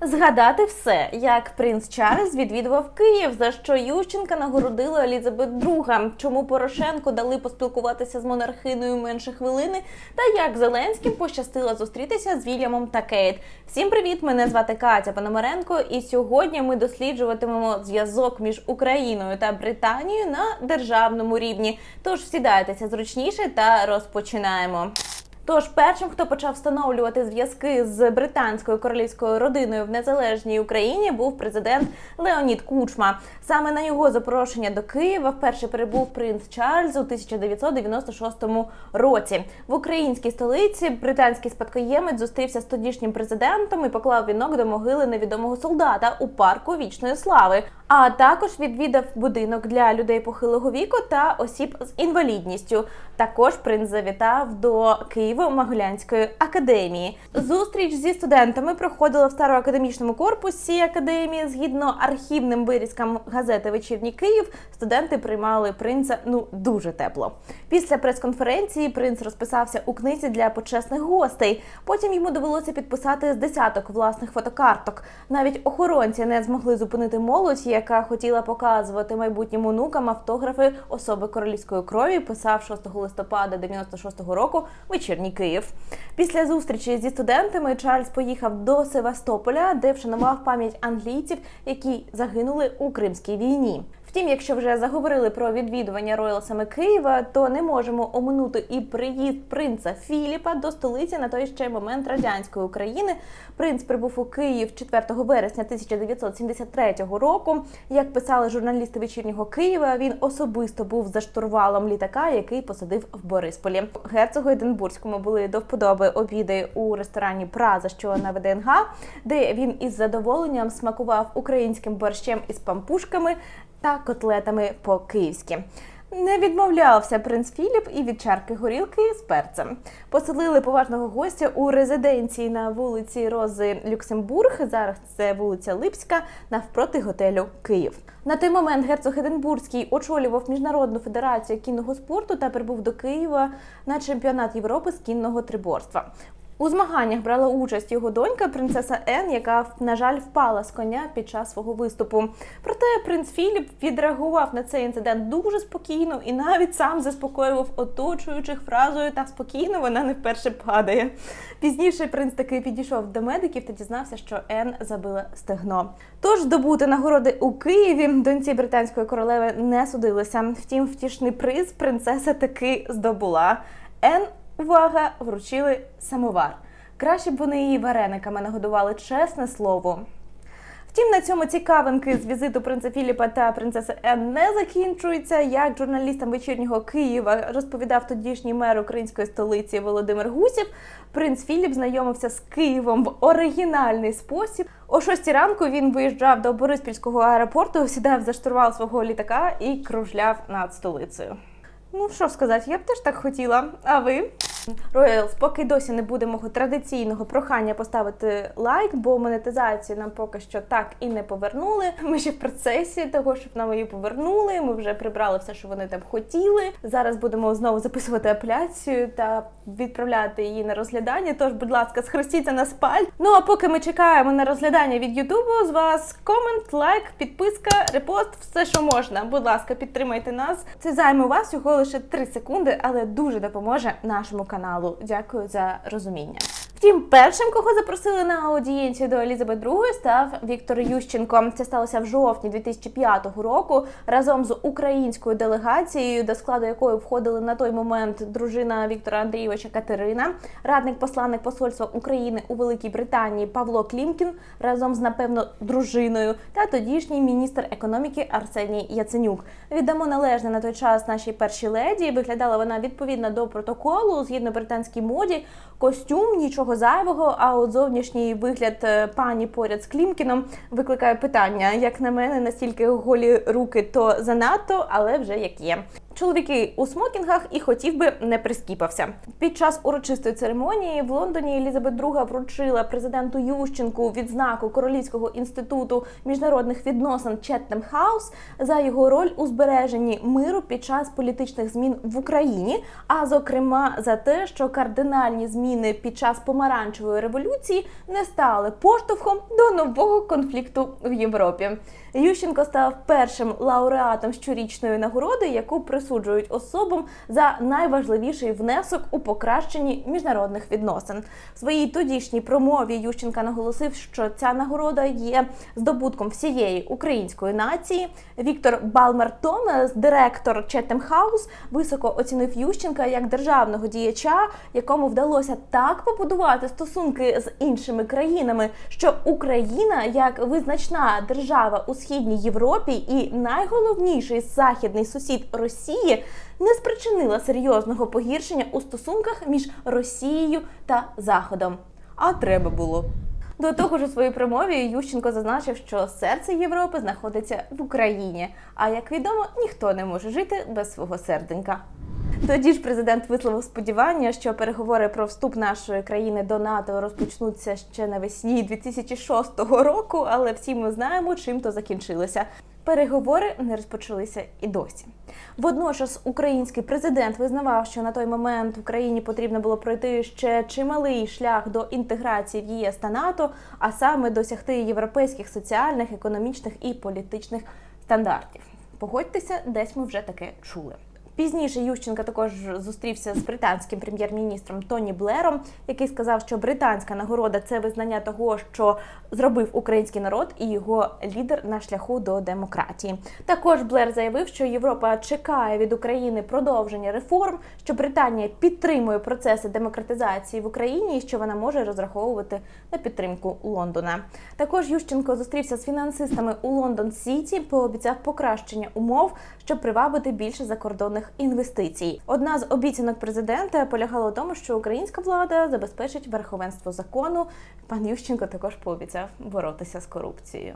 Згадати все, як принц Чарльз відвідував Київ, за що Ющенка нагородила Елізабет II, чому Порошенку дали поспілкуватися з монархиною менше хвилини, та як Зеленським пощастило зустрітися з Вільямом та Кейт. Всім привіт! Мене звати Катя Пономаренко, і сьогодні ми досліджуватимемо зв'язок між Україною та Британією на державному рівні. Тож сідайтеся зручніше та розпочинаємо. Тож першим, хто почав встановлювати зв'язки з британською королівською родиною в незалежній Україні, був президент Леонід Кучма. Саме на його запрошення до Києва вперше прибув принц Чарльз у 1996 році. В українській столиці британський спадкоємець зустрівся з тодішнім президентом і поклав вінок до могили невідомого солдата у парку вічної слави. А також відвідав будинок для людей похилого віку та осіб з інвалідністю. Також принц завітав до Києво-Могилянської академії. Зустріч зі студентами проходила в староакадемічному корпусі академії. Згідно архівним вирізкам газети Вечірній Київ, студенти приймали принца ну дуже тепло. Після прес-конференції принц розписався у книзі для почесних гостей. Потім йому довелося підписати з десяток власних фотокарток. Навіть охоронці не змогли зупинити молодь, яка хотіла показувати майбутнім онукам автографи особи королівської крові. Писав 6 листопада 96-го року вечірній Київ. Після зустрічі зі студентами Чарльз поїхав до Севастополя, де вшанував пам'ять англійців, які загинули у Кримській війні. Втім, якщо вже заговорили про відвідування роялсами Києва, то не можемо оминути і приїзд принца Філіпа до столиці на той ще момент радянської України. Принц прибув у Київ 4 вересня 1973 року. Як писали журналісти вечірнього Києва, він особисто був за штурвалом літака, який посадив в Борисполі. Герцогу Единбурзькому були до вподоби обіди у ресторані Праза, що на ВДНГ, де він із задоволенням смакував українським борщем із пампушками та котлетами по-київськи. Не відмовлявся принц Філіп і від чарки горілки з перцем. Поселили поважного гостя у резиденції на вулиці Рози Люксембург. Зараз це вулиця Липська, навпроти готелю Київ. На той момент герцог Единбурзький очолював міжнародну федерацію кінного спорту та прибув до Києва на чемпіонат Європи з кінного триборства. У змаганнях брала участь його донька, принцеса Ен, яка, на жаль, впала з коня під час свого виступу. Проте принц Філіп відреагував на цей інцидент дуже спокійно і навіть сам заспокоював оточуючих фразою та спокійно вона не вперше падає. Пізніше принц таки підійшов до медиків та дізнався, що Ен забила стегно. Тож добути нагороди у Києві доньці британської королеви не судилося. Втім, втішний приз принцеса таки здобула. Ен Увага! Вручили самовар. Краще б вони її варениками нагодували, чесне слово. Втім, на цьому цікавинки з візиту принца Філіпа та принцеси Ен не закінчуються. Як журналістам вечірнього Києва розповідав тодішній мер української столиці Володимир Гусів, принц Філіп знайомився з Києвом в оригінальний спосіб. О 6 ранку він виїжджав до Бориспільського аеропорту, сідав за штурвал свого літака і кружляв над столицею. Ну що сказати, я б теж так хотіла. А ви? Роялс, поки досі не буде мого традиційного прохання поставити лайк, бо монетизацію нам поки що так і не повернули. Ми ще в процесі того, щоб нам її повернули. Ми вже прибрали все, що вони там хотіли. Зараз будемо знову записувати апеляцію та відправляти її на розглядання. Тож, будь ласка, схрестіться на спаль. Ну а поки ми чекаємо на розглядання від Ютубу, з вас комент, лайк, підписка, репост, все, що можна. Будь ласка, підтримайте нас. Це займе у вас всього лише 3 секунди, але дуже допоможе нашому каналу. Дякую за розуміння. Втім, першим, кого запросили на аудієнцію до Елізабет II, став Віктор Ющенко. Це сталося в жовтні 2005 року разом з українською делегацією, до складу якої входили на той момент дружина Віктора Андрійовича Катерина, радник посланник посольства України у Великій Британії Павло Клімкін разом з напевно дружиною та тодішній міністр економіки Арсеній Яценюк. Віддамо належне на той час нашій першій леді. Виглядала вона відповідно до протоколу згідно британській моді. Костюм нічого зайвого. А от зовнішній вигляд е, пані поряд з Клімкіном викликає питання. Як на мене, настільки голі руки, то занадто, але вже як є. Чоловіки у смокінгах і хотів би не прискіпався. Під час урочистої церемонії в Лондоні Елізабет II вручила президенту Ющенку відзнаку Королівського інституту міжнародних відносин Четтем Хаус за його роль у збереженні миру під час політичних змін в Україні, а зокрема за те, що кардинальні зміни під час помаранчевої революції не стали поштовхом до нового конфлікту в Європі. Ющенко став першим лауреатом щорічної нагороди, яку присуджують особам за найважливіший внесок у покращенні міжнародних відносин. В своїй тодішній промові Ющенка наголосив, що ця нагорода є здобутком всієї української нації. Віктор Балмер Томес, директор Четем Хаус, високо оцінив Ющенка як державного діяча, якому вдалося так побудувати стосунки з іншими країнами, що Україна, як визначна держава у східній Європі і найголовніший західний сусід Росії, не спричинила серйозного погіршення у стосунках між Росією та Заходом. А треба було. До того ж, у своїй промові Ющенко зазначив, що серце Європи знаходиться в Україні. А як відомо, ніхто не може жити без свого серденька. Тоді ж президент висловив сподівання, що переговори про вступ нашої країни до НАТО розпочнуться ще навесні 2006 року, але всі ми знаємо, чим то закінчилося. Переговори не розпочалися і досі. Водночас український президент визнавав, що на той момент Україні потрібно було пройти ще чималий шлях до інтеграції в ЄС та НАТО, а саме досягти європейських соціальних, економічних і політичних стандартів. Погодьтеся, десь ми вже таке чули. Пізніше Ющенка також зустрівся з британським прем'єр-міністром Тоні Блером, який сказав, що британська нагорода це визнання того, що зробив український народ і його лідер на шляху до демократії. Також Блер заявив, що Європа чекає від України продовження реформ, що Британія підтримує процеси демократизації в Україні і що вона може розраховувати на підтримку Лондона. Також Ющенко зустрівся з фінансистами у Лондон Сіті, пообіцяв покращення умов, щоб привабити більше закордонних інвестицій. Одна з обіцянок президента полягала у тому, що українська влада забезпечить верховенство закону. Пан Ющенко також пообіцяв боротися з корупцією.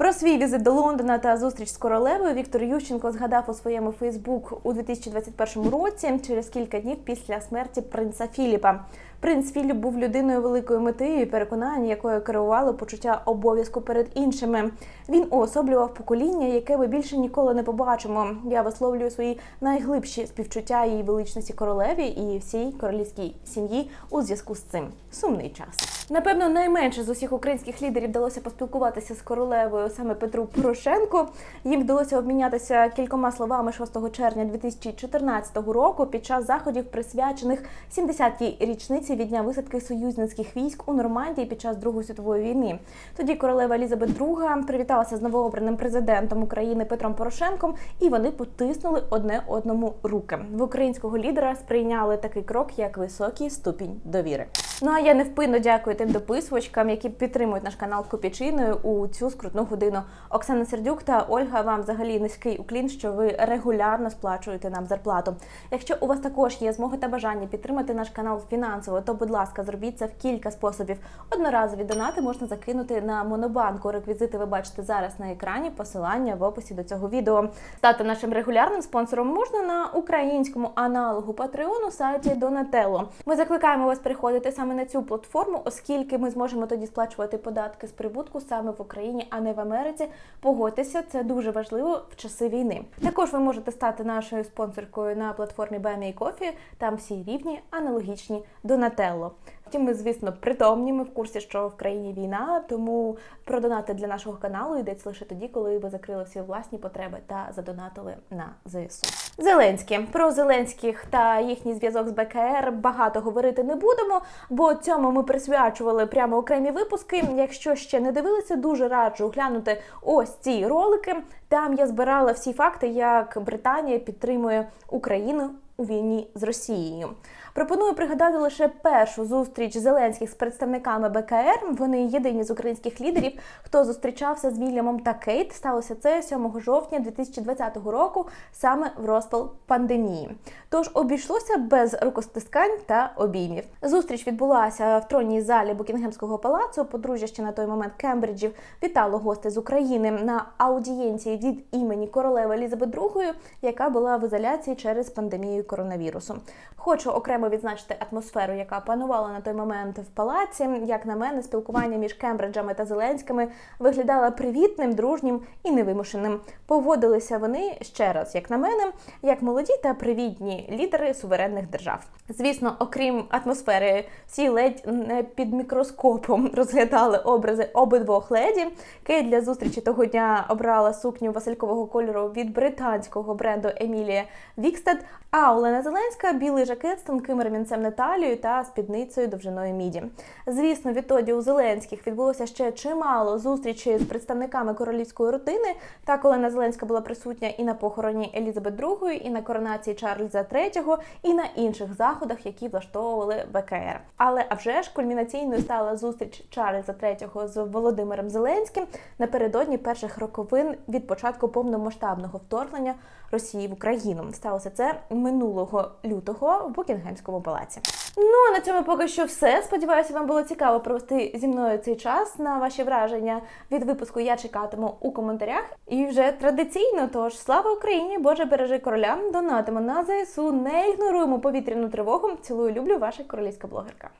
Про свій візит до Лондона та зустріч з королевою Віктор Ющенко згадав у своєму Фейсбук у 2021 році, через кілька днів після смерті принца Філіпа. Принц Філіп був людиною великої мети і переконання, якою керувало почуття обов'язку перед іншими. Він уособлював покоління, яке ми більше ніколи не побачимо. Я висловлюю свої найглибші співчуття її величності королеві і всій королівській сім'ї у зв'язку з цим. Сумний час. Напевно, найменше з усіх українських лідерів вдалося поспілкуватися з королевою саме Петру Порошенку. Їм вдалося обмінятися кількома словами 6 червня 2014 року під час заходів, присвячених 70-й річниці від дня висадки союзницьких військ у Нормандії під час Другої світової війни. Тоді королева Елізабет II привіталася з новообраним президентом України Петром Порошенком, і вони потиснули одне одному руки. В українського лідера сприйняли такий крок як високий ступінь довіри. Ну а я невпинно дякую тим дописувачкам, які підтримують наш канал Копічиною у цю скрутну годину. Оксана Сердюк та Ольга вам взагалі низький уклін, що ви регулярно сплачуєте нам зарплату. Якщо у вас також є змога та бажання підтримати наш канал фінансово, то будь ласка, зробіть це в кілька способів. Одноразові донати можна закинути на монобанку. Реквізити ви бачите зараз на екрані. Посилання в описі до цього відео. Стати нашим регулярним спонсором можна на українському аналогу Патреону сайті Donatello. Ми закликаємо вас приходити саме на цю платформу, оскільки ми зможемо тоді сплачувати податки з прибутку саме в Україні, а не в Америці. Погодьтеся, це дуже важливо в часи війни. Також ви можете стати нашою спонсоркою на платформі Buy Coffee. Там всі рівні аналогічні Donatello. Втім, ми, звісно, притомні. Ми в курсі, що в країні війна, тому продонати для нашого каналу йдеться лише тоді, коли ви закрили всі власні потреби та задонатили на ЗСУ. Зеленські про Зеленських та їхній зв'язок з БКР багато говорити не будемо, бо цьому ми присвячували прямо окремі випуски. Якщо ще не дивилися, дуже раджу глянути ось ці ролики. Там я збирала всі факти, як Британія підтримує Україну у війні з Росією. Пропоную пригадати лише першу зустріч Зеленських з представниками БКР. Вони єдині з українських лідерів, хто зустрічався з Вільямом та Кейт. Сталося це 7 жовтня 2020 року, саме в розпал пандемії. Тож обійшлося без рукостискань та обіймів. Зустріч відбулася в тронній залі Букінгемського палацу. Подружжя ще на той момент Кембриджів вітало гостей з України на аудієнції від імені королеви Елізабет II, яка була в ізоляції через пандемію коронавірусу. Хочу окремо відзначити атмосферу, яка панувала на той момент в палаці. Як на мене, спілкування між Кембриджами та Зеленськими виглядало привітним, дружнім і невимушеним. Поводилися вони ще раз, як на мене, як молоді та привітні лідери суверенних держав. Звісно, окрім атмосфери, всі ледь не під мікроскопом розглядали образи обидвох леді. Кейт для зустрічі того дня обрала сукню василькового кольору від британського бренду Емілія Вікстед. А Олена Зеленська білий жакет з тонким ремінцем на талію та спідницею довжиною міді. Звісно, відтоді у Зеленських відбулося ще чимало зустрічей з представниками королівської родини. Так Олена Зеленська була присутня і на похороні Елізабет II, і на коронації Чарльза III, і на інших заходах, які влаштовували БКР. Але а вже ж кульмінаційною стала зустріч Чарльза III з Володимиром Зеленським напередодні перших роковин від початку повномасштабного вторгнення Росії в Україну. Сталося це минулого лютого в Букінгемському палаці. Ну а на цьому поки що все. Сподіваюся, вам було цікаво провести зі мною цей час. На ваші враження від випуску я чекатиму у коментарях. І вже традиційно, тож слава Україні! Боже бережи короля! Донатимо на ЗСУ, не ігноруємо повітряну тривогу. Цілую, люблю, ваша королівська блогерка.